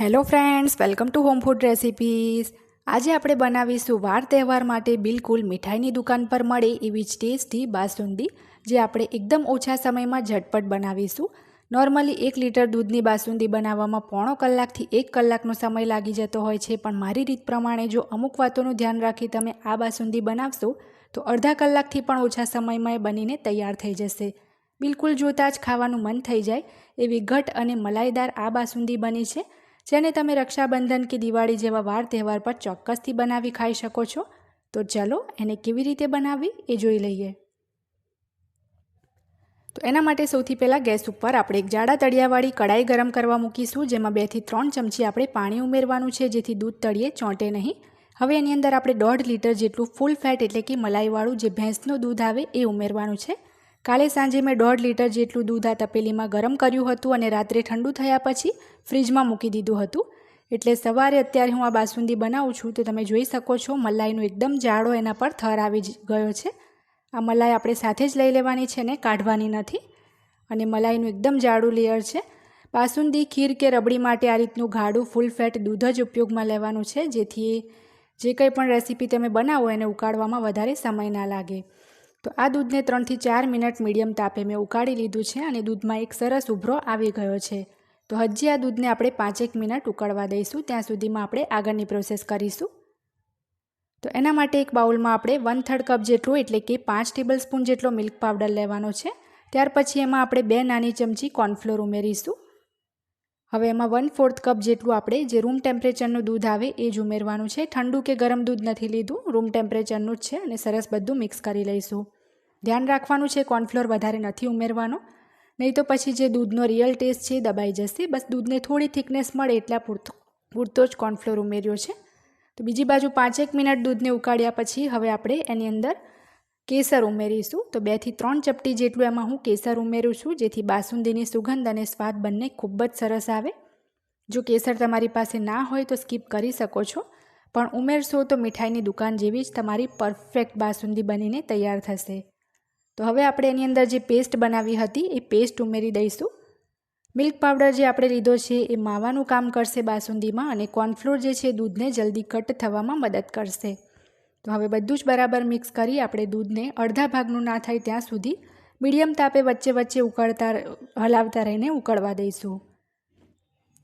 Hello friends welcome to home food recipes આજે આપણે બનાવીશું વાર તહેવાર માટે બિલકુલ મીઠાઈની દુકાન પર મળે એવી જ ટેસ્ટી બાસુંદી, જે આપણે એકદમ ઓછા સમયમાં ઝટપટ બનાવીશું. નોર્મલી એક લીટર દૂધની બાસુંદી બનાવવામાં પોણો કલાકથી એક કલાકનો સમય લાગી જતો હોય છે, પણ મારી રીત પ્રમાણે જો અમુક વાતોનું ધ્યાન રાખી તમે આ બાસુંદી બનાવશો, તો અડધા કલાકથી પણ ઓછા સમયમાં બનીને તૈયાર થઈ જશે. બિલકુલ જોતાં જ ખાવાનું મન થઈ જાય, એવી ઘટ અને મલાઈદાર આ બાસુંદી બની છે. જેને તમે રક્ષાબંધન કે દિવાળી જેવા વાર તહેવાર પર ચોક્કસથી બનાવી ખાઈ શકો છો. તો ચાલો એને કેવી રીતે બનાવવી એ જોઈ લઈએ. તો એના માટે સૌથી પહેલાં ગેસ ઉપર આપણે એક જાડા તળિયાવાળી કડાઈ ગરમ કરવા મૂકીશું, જેમાં બેથી ત્રણ ચમચી આપણે પાણી ઉમેરવાનું છે, જેથી દૂધ તળીએ, ચોંટે નહીં. હવે એની અંદર આપણે દોઢ લીટર જેટલું ફૂલ ફેટ એટલે કે મલાઈવાળું જે ભેંસનું દૂધ આવે એ ઉમેરવાનું છે. કાલે સાંજે મેં દોઢ લીટર જેટલું દૂધ આ તપેલીમાં ગરમ કર્યું હતું અને રાત્રે ઠંડુ થયા પછી ફ્રીજમાં મૂકી દીધું હતું. એટલે સવારે અત્યારે હું આ બાસુંદી બનાવું છું તો તમે જોઈ શકો છો, મલાઈનો એકદમ જાડો એના પર થર આવી ગયો છે. આ મલાઈ આપણે સાથે જ લઈ લેવાની છે ને, કાઢવાની નથી. અને મલાઈનું એકદમ જાડું લેયર છે. બાસુંદી, ખીર કે રબડી માટે આ રીતનું ગાઢું ફૂલ ફેટ દૂધ જ ઉપયોગમાં લેવાનું છે, જેથી જે કંઈ પણ રેસીપી તમે બનાવો એને ઉકાળવામાં વધારે સમય ના લાગે. તો આ દૂધને ત્રણથી ચાર મિનિટ મીડિયમ તાપે મેં ઉકાળી લીધું છે અને દૂધમાં એક સરસ ઉભરો આવી ગયો છે. તો હજી આ દૂધને આપણે પાંચેક મિનિટ ઉકળવા દઈશું. ત્યાં સુધીમાં આપણે આગળની પ્રોસેસ કરીશું. તો એના માટે એક બાઉલમાં આપણે વન થર્ડ કપ જેટલું, એટલે કે પાંચ ટેબલ સ્પૂન જેટલો મિલ્ક પાવડર લેવાનો છે. ત્યાર પછી એમાં આપણે બે નાની ચમચી કોર્નફ્લોર ઉમેરીશું. હવે એમાં વન ફોર્થ કપ જેટલું આપણે જે રૂમ ટેમ્પરેચરનું દૂધ આવે એ જ ઉમેરવાનું છે. ઠંડુ કે ગરમ દૂધ નથી લીધું રૂમ ટેમ્પરેચરનું જ છે અને સરસ બધું મિક્સ કરી લઈશું. ધ્યાન રાખવાનું છે કોર્નફ્લોર વધારે નથી ઉમેરવાનો. નહીં તો પછી જે દૂધનો રિયલ ટેસ્ટ છે એ દબાઈ જશે. બસ દૂધને થોડી થિકનેસ મળે એટલા પૂરતો પૂરતો જ કોર્નફ્લોર ઉમેર્યો છે. તો બીજી બાજુ પાંચેક મિનિટ દૂધને ઉકાળ્યા પછી હવે આપણે એની અંદર કેસર ઉમેરીશું. તો બેથી ત્રણ ચપટી જેટલું એમાં હું કેસર ઉમેરું છું, જેથી બાસુંદીની સુગંધ અને સ્વાદ બંને ખૂબ જ સરસ આવે. જો કેસર તમારી પાસે ના હોય તો સ્કીપ કરી શકો છો. પણ ઉમેરશો તો મીઠાઈની દુકાન જેવી જ તમારી પરફેક્ટ બાસુંદી બનીને તૈયાર થશે. તો હવે આપણે એની અંદર જે પેસ્ટ બનાવી હતી, એ પેસ્ટ ઉમેરી દઈશું. મિલ્ક પાવડર જે આપણે લીધો છે, એ માવાનું કામ કરશે બાસુંદીમાં અને કોર્નફ્લોર જે છે, દૂધને જલ્દી કટ થવામાં મદદ કરશે. તો હવે બધું જ બરાબર મિક્સ કરી આપણે દૂધને. અડધા ભાગનું ના થાય ત્યાં સુધી મીડિયમ તાપે વચ્ચે વચ્ચે ઉકળતા હલાવતા રહીને ઉકળવા દઈશું.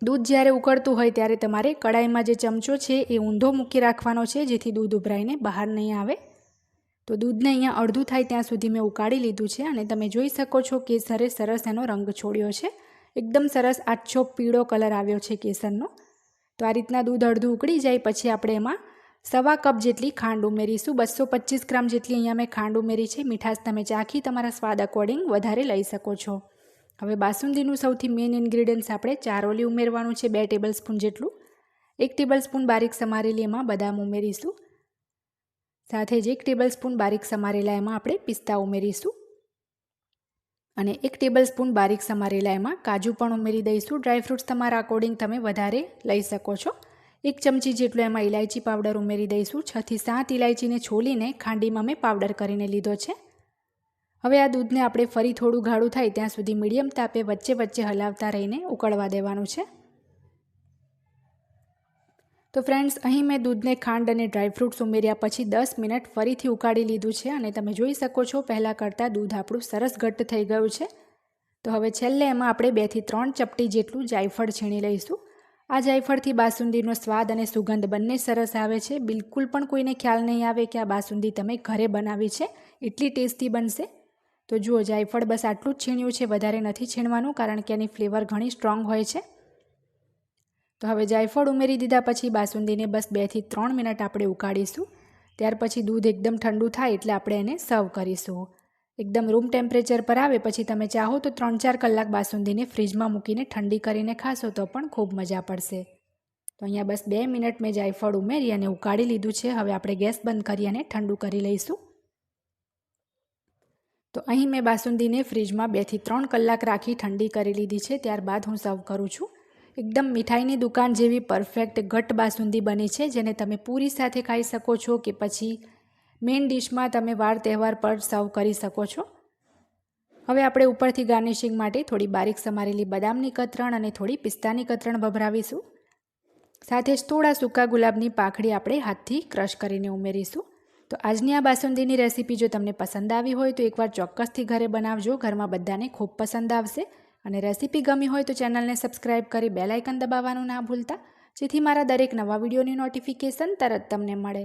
દૂધ જ્યારે ઉકળતું હોય ત્યારે તમારે કડાઈમાં જે ચમચો છે એ ઊંધો મૂકી રાખવાનો છે, જેથી દૂધ ઉભરાઈને બહાર નહીં આવે. તો દૂધને અહીંયા અડધું થાય ત્યાં સુધી મેં ઉકાળી લીધું છે અને તમે જોઈ શકો છો કેસરે સરસ એનો રંગ છોડ્યો છે. એકદમ સરસ આછો પીળો કલર આવ્યો છે કેસરનો. તો આ રીતના દૂધ અડધું ઉકળી જાય, પછી આપણે એમાં સવા કપ જેટલી ખાંડ ઉમેરીશું, બસો પચીસ ગ્રામ જેટલી અહીંયા મેં ખાંડ ઉમેરી છે. મીઠાશ તમે ચાખી તમારા સ્વાદ અકોર્ડિંગ વધારે લઈ શકો છો. હવે બાસુંદીનું સૌથી મેઇન ઇન્ગ્રીડિયન્ટ્સ આપણે ચારોલી ઉમેરવાનું છે, બે ટેબલ સ્પૂન જેટલું. એક ટેબલ સ્પૂન બારીક સમારેલી એમાં બદામ ઉમેરીશું. સાથે જ એક ટેબલ સ્પૂન બારીક સમારેલા એમાં આપણે પિસ્તા ઉમેરીશું. અને એક ટેબલ સ્પૂન બારીક સમારેલા એમાં કાજુ પણ ઉમેરી દઈશું. ડ્રાયફ્રૂટ્સ તમારા અકોર્ડિંગ તમે વધારે લઈ શકો છો. એક ચમચી જેટલો એમાં ઇલાયચી પાવડર ઉમેરી દઈશું. છથી સાત ઇલાયચીને છોલીને ખાંડીમાં મેં પાવડર કરીને લીધો છે. હવે આ દૂધને આપણે ફરી થોડું ગાળું થાય ત્યાં સુધી મીડિયમ તાપે વચ્ચે વચ્ચે હલાવતા રહીને ઉકળવા દેવાનું છે. તો ફ્રેન્ડ્સ, અહીં મેં દૂધને ખાંડ અને ડ્રાયફ્રૂટ્સ ઉમેર્યા પછી દસ મિનિટ ફરીથી ઉકાળી લીધું છે અને તમે જોઈ શકો છો, પહેલાં કરતાં દૂધ આપણું સરસ ઘટ્ટ થઈ ગયું છે. તો હવે છેલ્લે એમાં આપણે બેથી ત્રણ ચપટી જેટલું જાયફળ છીણી લઈશું. આ જાયફળથી બાસુંદીનો સ્વાદ અને સુગંધ બંને સરસ આવે છે. બિલકુલ પણ કોઈને ખ્યાલ નહીં આવે કે આ બાસુંદી તમે ઘરે બનાવી છે. એટલી ટેસ્ટી બનશે. તો જુઓ, જાયફળ બસ આટલું જ છીણ્યું છે, વધારે નથી છીણવાનું કારણ કે એની ફ્લેવર ઘણી સ્ટ્રોંગ હોય છે. તો હવે જાયફળ ઉમેરી દીધા પછી બાસુંદીને બસ બેથી ત્રણ મિનિટ આપણે ઉકાળીશું. ત્યાર પછી દૂધ એકદમ ઠંડુ થાય એટલે આપણે એને સર્વ કરીશું. એકદમ રૂમ ટેમ્પરેચર પર આવે, પછી તમે ચાહો તો ત્રણ ચાર કલાક બાસુંદીને ફ્રીજમાં મૂકીને ઠંડી કરીને ખાશો તો પણ ખૂબ મજા પડશે. તો અહીંયા બસ બે મિનિટ મેં જાયફળ ઉમેરી અને ઉકાળી લીધું છે. હવે આપણે ગેસ બંધ કરી અને ઠંડુ કરી લઈશું. તો અહીં મેં બાસુંદીને ફ્રીજમાં બેથી ત્રણ કલાક રાખી ઠંડી કરી લીધી છે. ત્યારબાદ હું સર્વ કરું છું. એકદમ મીઠાઈની દુકાન જેવી પરફેક્ટ ઘટ બાસુંદી બની છે, જેને તમે પૂરી સાથે ખાઈ શકો છો કે પછી મેઇન ડિશમાં તમે વાર તહેવાર પર સર્વ કરી શકો છો. હવે આપણે ઉપરથી ગાર્નિશિંગ માટે થોડી બારીક સમારેલી બદામની કતરણ અને થોડી પિસ્તાની કતરણ ભભરાવીશું સાથે જ થોડા સૂકા ગુલાબની પાખડી આપણે હાથથી ક્રશ કરીને ઉમેરીશું. તો આજની આ બાસુંદીની રેસીપી જો તમને પસંદ આવી હોય તો એકવાર ચોક્કસથી ઘરે બનાવજો. ઘરમાં બધાને ખૂબ પસંદ આવશે. અને રેસીપી ગમી હોય તો ચેનલને સબસ્ક્રાઈબ કરી બેલ દબાવવાનું ના ભૂલતા. જેથી મારા દરેક નવા વિડીયોની નોટિફિકેશન તરત તમને મળે.